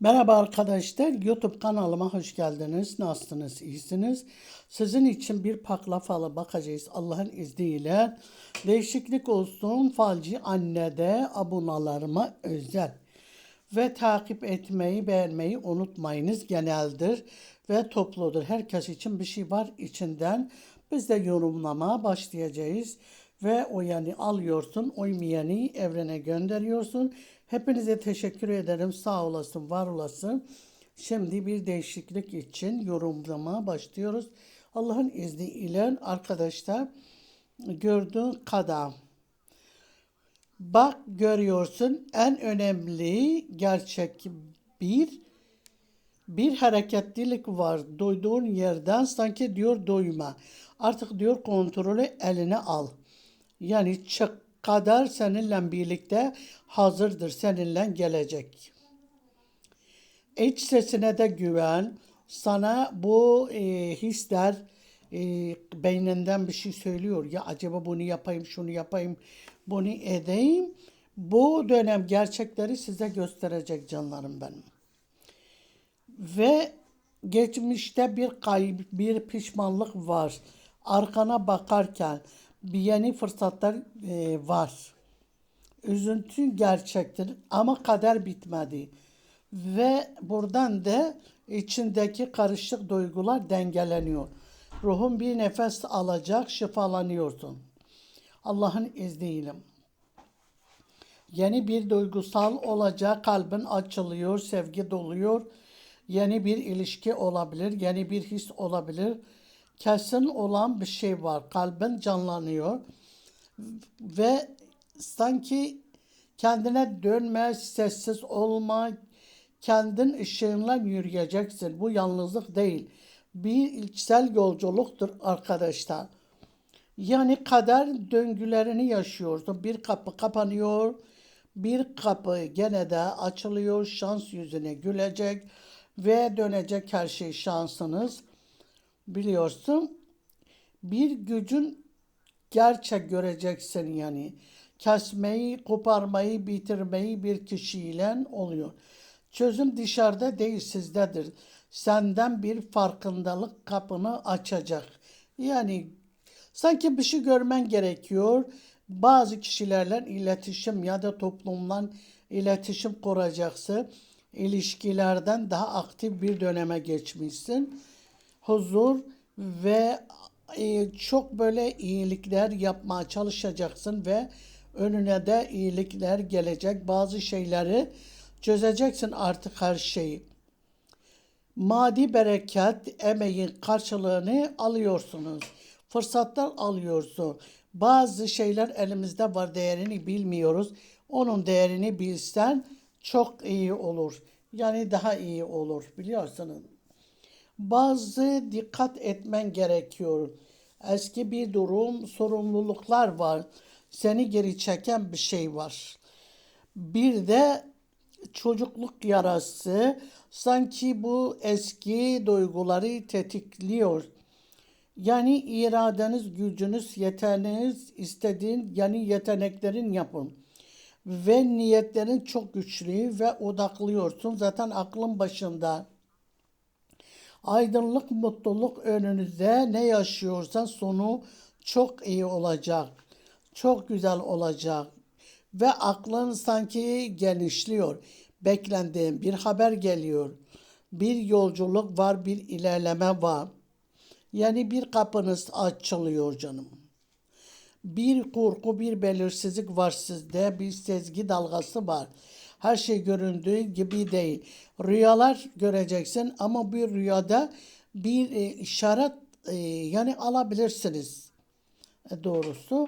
Merhaba arkadaşlar, YouTube kanalıma hoş geldiniz. Nasılsınız, iyisiniz? Sizin için bir pakla falı bakacağız Allah'ın izniyle. Değişiklik olsun falcı annede abonalarıma özel. Ve takip etmeyi, beğenmeyi unutmayınız geneldir ve topludur. Herkes için bir şey var içinden. Biz de yorumlamaya başlayacağız. Ve o yani alıyorsun, uymayanı evrene gönderiyorsun. Hepinize teşekkür ederim. Sağ olasın, var olasın. Şimdi bir değişiklik için yorumlamaya başlıyoruz. Allah'ın izniyle arkadaşlar gördüğün kadar Bak görüyorsun en önemli gerçek bir bir hareketlilik var. Duyduğun yerden sanki diyor doyma. Artık diyor kontrolü eline al. Yani çık kadar seninle birlikte hazırdır. Seninle gelecek. İç sesine de güven. Sana bu e, hisler e, beyninden bir şey söylüyor. Ya acaba bunu yapayım, şunu yapayım, bunu edeyim. Bu dönem gerçekleri size gösterecek canlarım benim. Ve geçmişte bir kayıp, bir pişmanlık var. Arkana bakarken bir yeni fırsatlar e, var. Üzüntü gerçektir ama kader bitmedi. Ve buradan da içindeki karışık duygular dengeleniyor. Ruhun bir nefes alacak, şifalanıyorsun. Allah'ın izniyle. Yeni bir duygusal olacak, kalbin açılıyor, sevgi doluyor. Yeni bir ilişki olabilir, yeni bir his olabilir. Kesin olan bir şey var. Kalbin canlanıyor. Ve sanki kendine dönme, sessiz olma, kendin ışığınla yürüyeceksin. Bu yalnızlık değil. Bir içsel yolculuktur arkadaşlar. Yani kader döngülerini yaşıyorsun. Bir kapı kapanıyor, bir kapı gene de açılıyor. Şans yüzüne gülecek ve dönecek her şey şansınız. Biliyorsun bir gücün gerçek göreceksin yani. Kesmeyi, koparmayı, bitirmeyi bir kişiyle oluyor. Çözüm dışarıda değil sizdedir. Senden bir farkındalık kapını açacak. Yani sanki bir şey görmen gerekiyor. Bazı kişilerle iletişim ya da toplumla iletişim kuracaksın. İlişkilerden daha aktif bir döneme geçmişsin. Huzur ve e, çok böyle iyilikler yapmaya çalışacaksın ve önüne de iyilikler gelecek. Bazı şeyleri çözeceksin artık her şeyi. Maddi bereket, emeğin karşılığını alıyorsunuz. Fırsatlar alıyorsun. Bazı şeyler elimizde var değerini bilmiyoruz. Onun değerini bilsen çok iyi olur. Yani daha iyi olur biliyorsunuz. Bazı dikkat etmen gerekiyor. Eski bir durum, sorumluluklar var. Seni geri çeken bir şey var. Bir de çocukluk yarası sanki bu eski duyguları tetikliyor. Yani iradeniz, gücünüz, yeteneğiniz, istediğin yani yeteneklerin yapın. Ve niyetlerin çok güçlü ve odaklıyorsun. Zaten aklın başında. Aydınlık, mutluluk önünüzde ne yaşıyorsan sonu çok iyi olacak. Çok güzel olacak. Ve aklın sanki genişliyor. Beklendiğin bir haber geliyor. Bir yolculuk var, bir ilerleme var. Yani bir kapınız açılıyor canım. Bir korku, bir belirsizlik var sizde, bir sezgi dalgası var. Her şey göründüğü gibi değil. Rüyalar göreceksin ama bir rüyada bir e, işaret e, yani alabilirsiniz. E, doğrusu.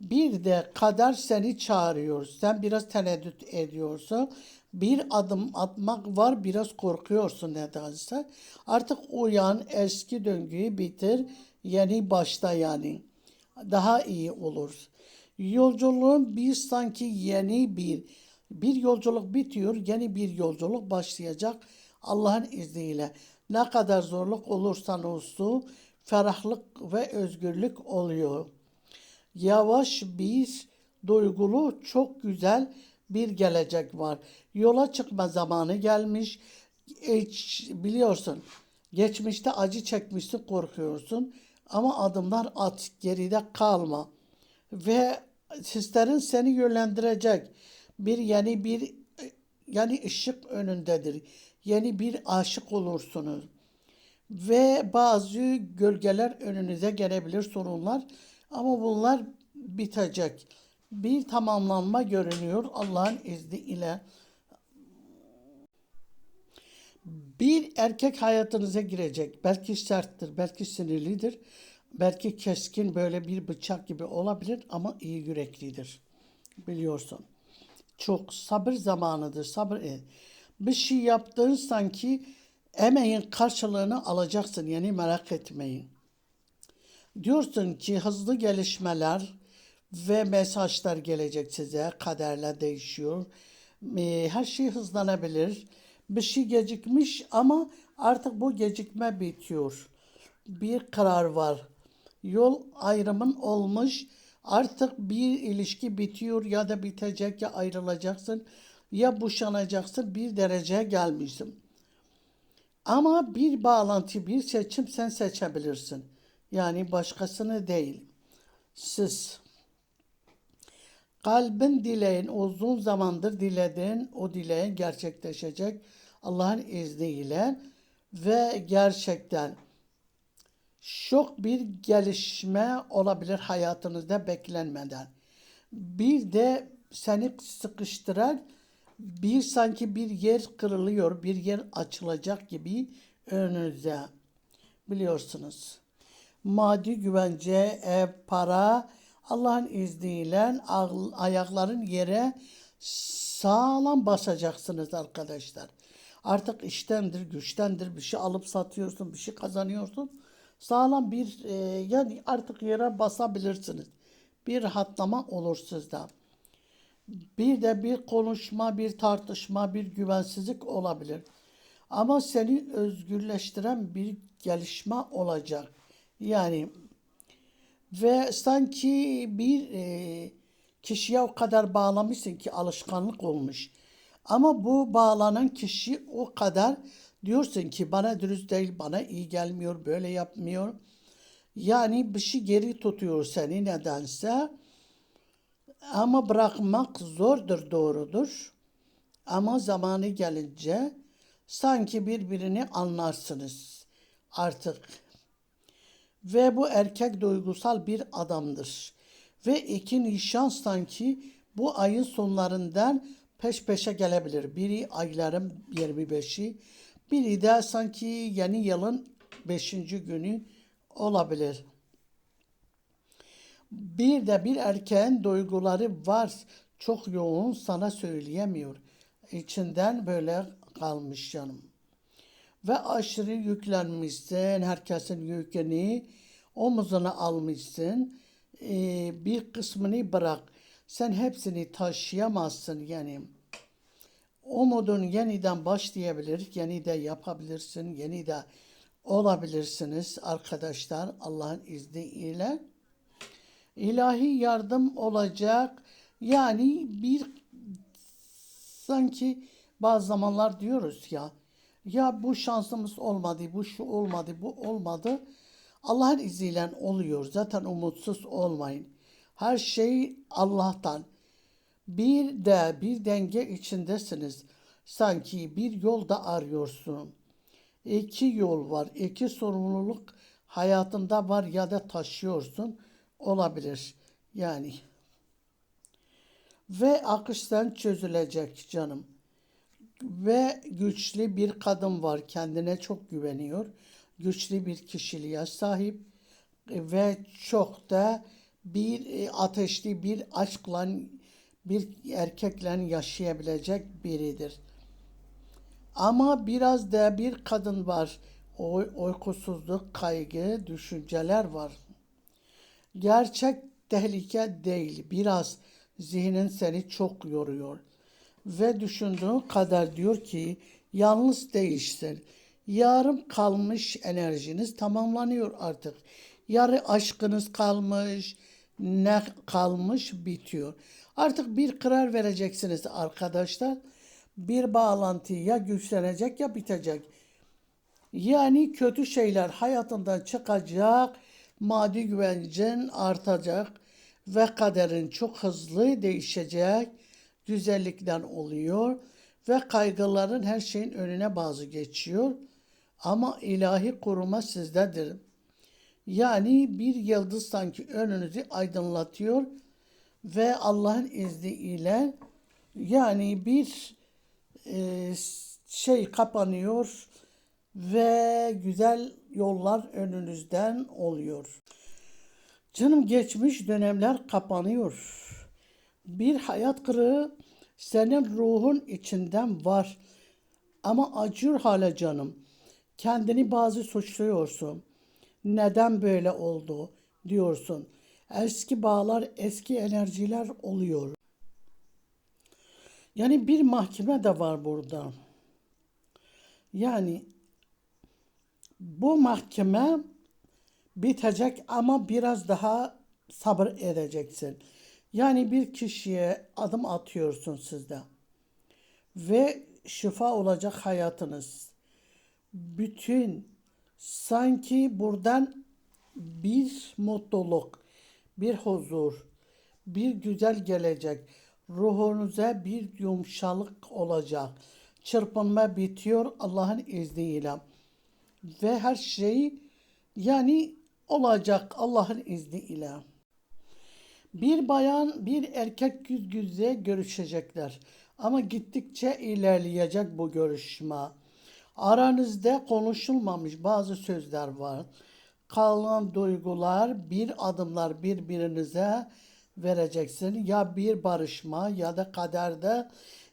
Bir de kader seni çağırıyor. Sen biraz tereddüt ediyorsun. Bir adım atmak var biraz korkuyorsun nedense. Artık uyan eski döngüyü bitir. Yeni başta yani. Daha iyi olur. Yolculuğun bir sanki yeni bir bir yolculuk bitiyor, yeni bir yolculuk başlayacak Allah'ın izniyle. Ne kadar zorluk olursan olsun ferahlık ve özgürlük oluyor. Yavaş bir duygulu çok güzel bir gelecek var. Yola çıkma zamanı gelmiş. Hiç biliyorsun. Geçmişte acı çekmişsin, korkuyorsun. Ama adımlar at, geride kalma. Ve hislerin seni yönlendirecek. Bir yeni bir yani ışık önündedir. Yeni bir aşık olursunuz. Ve bazı gölgeler önünüze gelebilir sorunlar. Ama bunlar bitecek. Bir tamamlanma görünüyor Allah'ın izniyle. Bir erkek hayatınıza girecek. Belki serttir, belki sinirlidir. Belki keskin böyle bir bıçak gibi olabilir ama iyi yüreklidir. Biliyorsun. Çok sabır zamanıdır. Sabır et. Bir şey yaptığın sanki emeğin karşılığını alacaksın. Yani merak etmeyin. Diyorsun ki hızlı gelişmeler ve mesajlar gelecek size. Kaderle değişiyor. Ee, Her şey hızlanabilir. Bir şey gecikmiş ama artık bu gecikme bitiyor. Bir karar var. Yol ayrımın olmuş. Artık bir ilişki bitiyor ya da bitecek ya ayrılacaksın ya boşanacaksın bir dereceye gelmişsin. Ama bir bağlantı, bir seçim sen seçebilirsin. Yani başkasını değil. Siz. Kalbin dileğin uzun zamandır dilediğin o dileğin gerçekleşecek Allah'ın izniyle ve gerçekten şok bir gelişme olabilir hayatınızda beklenmeden. Bir de seni sıkıştıran bir sanki bir yer kırılıyor, bir yer açılacak gibi önünüze. Biliyorsunuz. Maddi güvence, ev, para Allah'ın izniyle ayakların yere sağlam basacaksınız arkadaşlar. Artık iştendir, güçtendir bir şey alıp satıyorsun, bir şey kazanıyorsun. Sağlam bir e, yani artık yere basabilirsiniz. Bir rahatlama olur sizde. Bir de bir konuşma, bir tartışma, bir güvensizlik olabilir. Ama seni özgürleştiren bir gelişme olacak. Yani ve sanki bir e, kişiye o kadar bağlamışsın ki alışkanlık olmuş. Ama bu bağlanan kişi o kadar diyorsun ki bana dürüst değil, bana iyi gelmiyor, böyle yapmıyor. Yani bir şey geri tutuyor seni nedense. Ama bırakmak zordur, doğrudur. Ama zamanı gelince sanki birbirini anlarsınız artık. Ve bu erkek duygusal bir adamdır. Ve iki nişan sanki bu ayın sonlarından peş peşe gelebilir. Biri ayların 25'i, biri de sanki yeni yılın 5. günü olabilir. Bir de bir erkeğin duyguları var. Çok yoğun sana söyleyemiyor. İçinden böyle kalmış canım. Ve aşırı yüklenmişsin. Herkesin yükünü omuzuna almışsın. Ee, bir kısmını bırak. Sen hepsini taşıyamazsın yani. Umudun yeniden başlayabilir, yeni de yapabilirsin, yeni de olabilirsiniz arkadaşlar Allah'ın izniyle. İlahi yardım olacak. Yani bir sanki bazı zamanlar diyoruz ya ya bu şansımız olmadı, bu şu olmadı, bu olmadı. Allah'ın izniyle oluyor. Zaten umutsuz olmayın. Her şey Allah'tan. Bir de bir denge içindesiniz. Sanki bir yolda arıyorsun. İki yol var. iki sorumluluk hayatında var ya da taşıyorsun. Olabilir. Yani. Ve akıştan çözülecek canım. Ve güçlü bir kadın var. Kendine çok güveniyor. Güçlü bir kişiliğe sahip. Ve çok da bir e, ateşli bir aşkla bir erkekle yaşayabilecek biridir. Ama biraz da bir kadın var. O, uykusuzluk, kaygı, düşünceler var. Gerçek tehlike değil. Biraz zihnin seni çok yoruyor. Ve düşündüğün kadar diyor ki yalnız değilsin. Yarım kalmış enerjiniz tamamlanıyor artık. Yarı aşkınız kalmış, ne kalmış bitiyor. Artık bir karar vereceksiniz arkadaşlar. Bir bağlantı ya güçlenecek ya bitecek. Yani kötü şeyler hayatından çıkacak, maddi güvencin artacak ve kaderin çok hızlı değişecek. Güzellikten oluyor ve kaygıların her şeyin önüne bazı geçiyor. Ama ilahi koruma sizdedir. Yani bir yıldız sanki önünüzü aydınlatıyor ve Allah'ın izniyle yani bir e, şey kapanıyor ve güzel yollar önünüzden oluyor. Canım geçmiş dönemler kapanıyor. Bir hayat kırığı senin ruhun içinden var. Ama acıyor hala canım. Kendini bazı suçluyorsun. Neden böyle oldu diyorsun. Eski bağlar, eski enerjiler oluyor. Yani bir mahkeme de var burada. Yani bu mahkeme bitecek ama biraz daha sabır edeceksin. Yani bir kişiye adım atıyorsun sizde ve şifa olacak hayatınız. Bütün sanki buradan bir mutluluk, bir huzur, bir güzel gelecek. Ruhunuza bir yumuşalık olacak. Çırpınma bitiyor Allah'ın izniyle. Ve her şey yani olacak Allah'ın izniyle. Bir bayan bir erkek yüz yüze görüşecekler. Ama gittikçe ilerleyecek bu görüşme. Aranızda konuşulmamış bazı sözler var. Kalan duygular, bir adımlar birbirinize vereceksin. Ya bir barışma ya da kaderde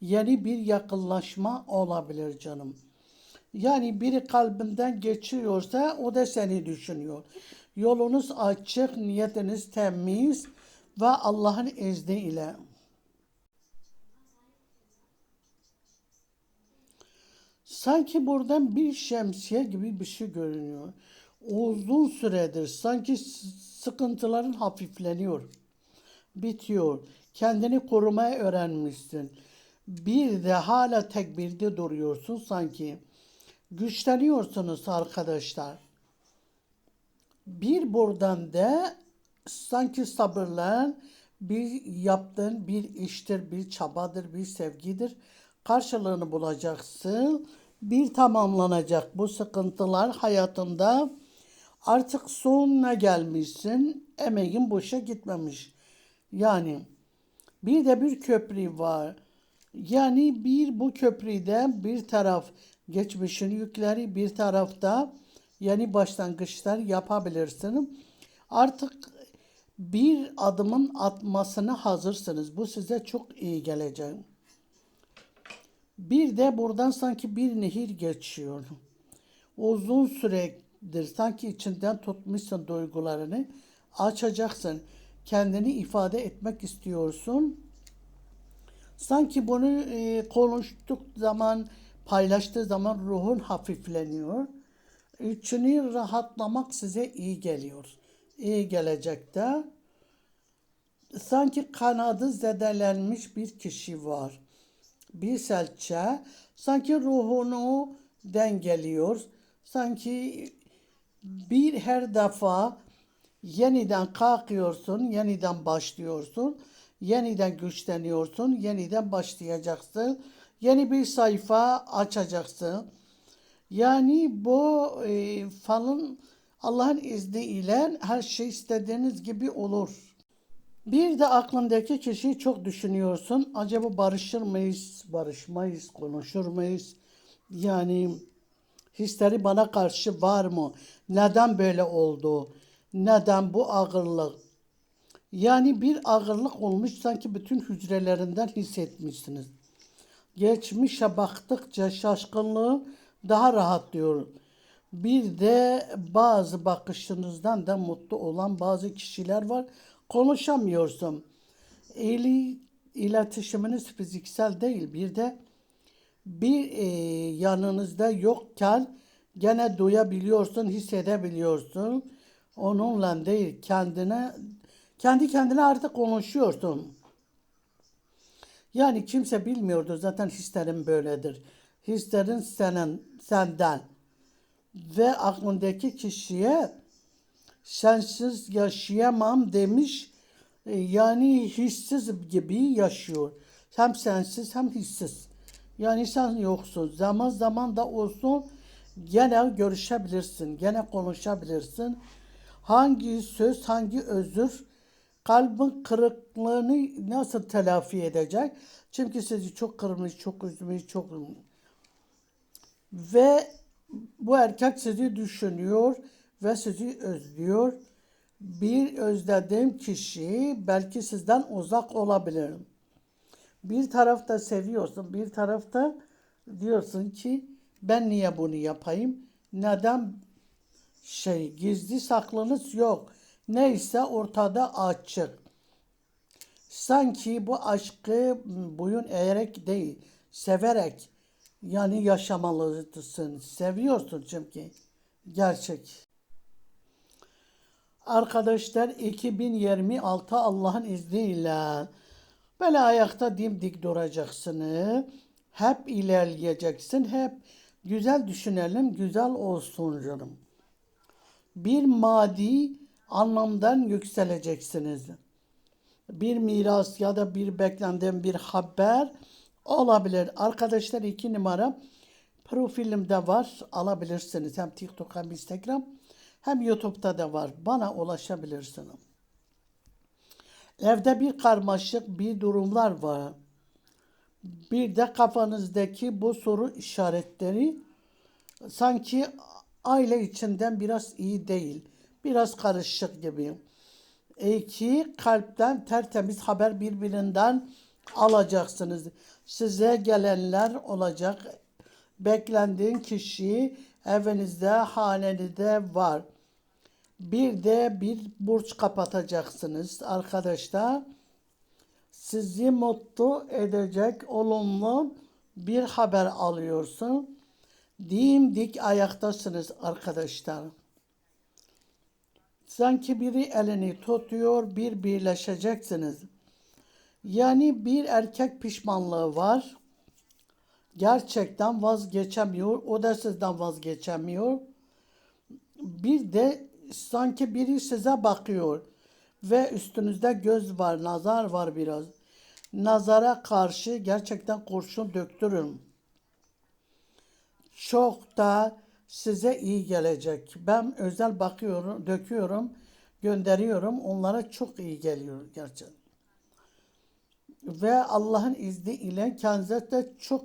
yeni bir yakınlaşma olabilir canım. Yani biri kalbinden geçiyorsa o da seni düşünüyor. Yolunuz açık, niyetiniz temiz ve Allah'ın izniyle. Sanki buradan bir şemsiye gibi bir şey görünüyor. Uzun süredir sanki sıkıntıların hafifleniyor. Bitiyor. Kendini korumaya öğrenmişsin. Bir de hala tekbirde duruyorsun sanki. Güçleniyorsunuz arkadaşlar. Bir buradan da sanki sabırla bir yaptığın bir iştir, bir çabadır, bir sevgidir. Karşılığını bulacaksın. Bir tamamlanacak bu sıkıntılar hayatında. Artık sonuna gelmişsin. Emeğin boşa gitmemiş. Yani bir de bir köprü var. Yani bir bu köprüde bir taraf geçmişin yükleri bir tarafta yeni başlangıçlar yapabilirsin. Artık bir adımın atmasına hazırsınız. Bu size çok iyi gelecek. Bir de buradan sanki bir nehir geçiyor. Uzun süredir sanki içinden tutmuşsun duygularını. Açacaksın. Kendini ifade etmek istiyorsun. Sanki bunu e, konuştuk zaman, paylaştığı zaman ruhun hafifleniyor. İçini rahatlamak size iyi geliyor. İyi gelecek de. Sanki kanadı zedelenmiş bir kişi var. Bir serçe sanki ruhunu dengeliyor. Sanki bir her defa yeniden kalkıyorsun, yeniden başlıyorsun, yeniden güçleniyorsun, yeniden başlayacaksın. Yeni bir sayfa açacaksın. Yani bu e, falın Allah'ın izniyle her şey istediğiniz gibi olur. Bir de aklındaki kişiyi çok düşünüyorsun. Acaba barışır mıyız, barışmayız, konuşur muyuz? Yani hisleri bana karşı var mı? Neden böyle oldu? Neden bu ağırlık? Yani bir ağırlık olmuş sanki bütün hücrelerinden hissetmişsiniz. Geçmişe baktıkça şaşkınlığı daha rahatlıyor. Bir de bazı bakışınızdan da mutlu olan bazı kişiler var. Konuşamıyorsun. Eli iletişiminiz fiziksel değil. Bir de bir e, yanınızda yokken gene duyabiliyorsun, hissedebiliyorsun. Onunla değil kendine kendi kendine artık konuşuyorsun. Yani kimse bilmiyordu zaten hislerin böyledir. Hislerin senin, senden. Ve aklındaki kişiye sensiz yaşayamam demiş. E, Yani hissiz gibi yaşıyor. Hem sensiz hem hissiz. Yani sen yoksun. Zaman zaman da olsun gene görüşebilirsin. Gene konuşabilirsin. Hangi söz, hangi özür kalbin kırıklığını nasıl telafi edecek? Çünkü sizi çok kırmış, çok üzmüş, çok ve bu erkek sizi düşünüyor ve sizi özlüyor. Bir özlediğim kişi belki sizden uzak olabilir. Bir tarafta seviyorsun, bir tarafta diyorsun ki ben niye bunu yapayım? Neden şey gizli saklınız yok. Neyse ortada açık. Sanki bu aşkı boyun eğerek değil, severek yani yaşamalısın. Seviyorsun çünkü. Gerçek. Arkadaşlar 2026 Allah'ın izniyle böyle ayakta dimdik duracaksın. Hep ilerleyeceksin. Hep güzel düşünelim, güzel olsun canım. Bir maddi anlamdan yükseleceksiniz bir miras ya da bir beklenen bir haber olabilir. Arkadaşlar iki numara profilimde var. Alabilirsiniz. Hem TikTok hem Instagram hem YouTube'da da var. Bana ulaşabilirsiniz. Evde bir karmaşık bir durumlar var. Bir de kafanızdaki bu soru işaretleri sanki aile içinden biraz iyi değil. Biraz karışık gibi. İki kalpten tertemiz haber birbirinden alacaksınız. Size gelenler olacak. Beklendiğin kişi evinizde, hanenizde var. Bir de bir burç kapatacaksınız arkadaşlar. Sizi mutlu edecek olumlu bir haber alıyorsun. Dimdik ayaktasınız arkadaşlar. Sanki biri elini tutuyor, bir birleşeceksiniz. Yani bir erkek pişmanlığı var. Gerçekten vazgeçemiyor. O da sizden vazgeçemiyor. Bir de sanki biri size bakıyor. Ve üstünüzde göz var, nazar var biraz. Nazara karşı gerçekten kurşun döktürün. Çok da size iyi gelecek. Ben özel bakıyorum, döküyorum, gönderiyorum. Onlara çok iyi geliyor gerçekten. Ve Allah'ın izni ile kendinize de çok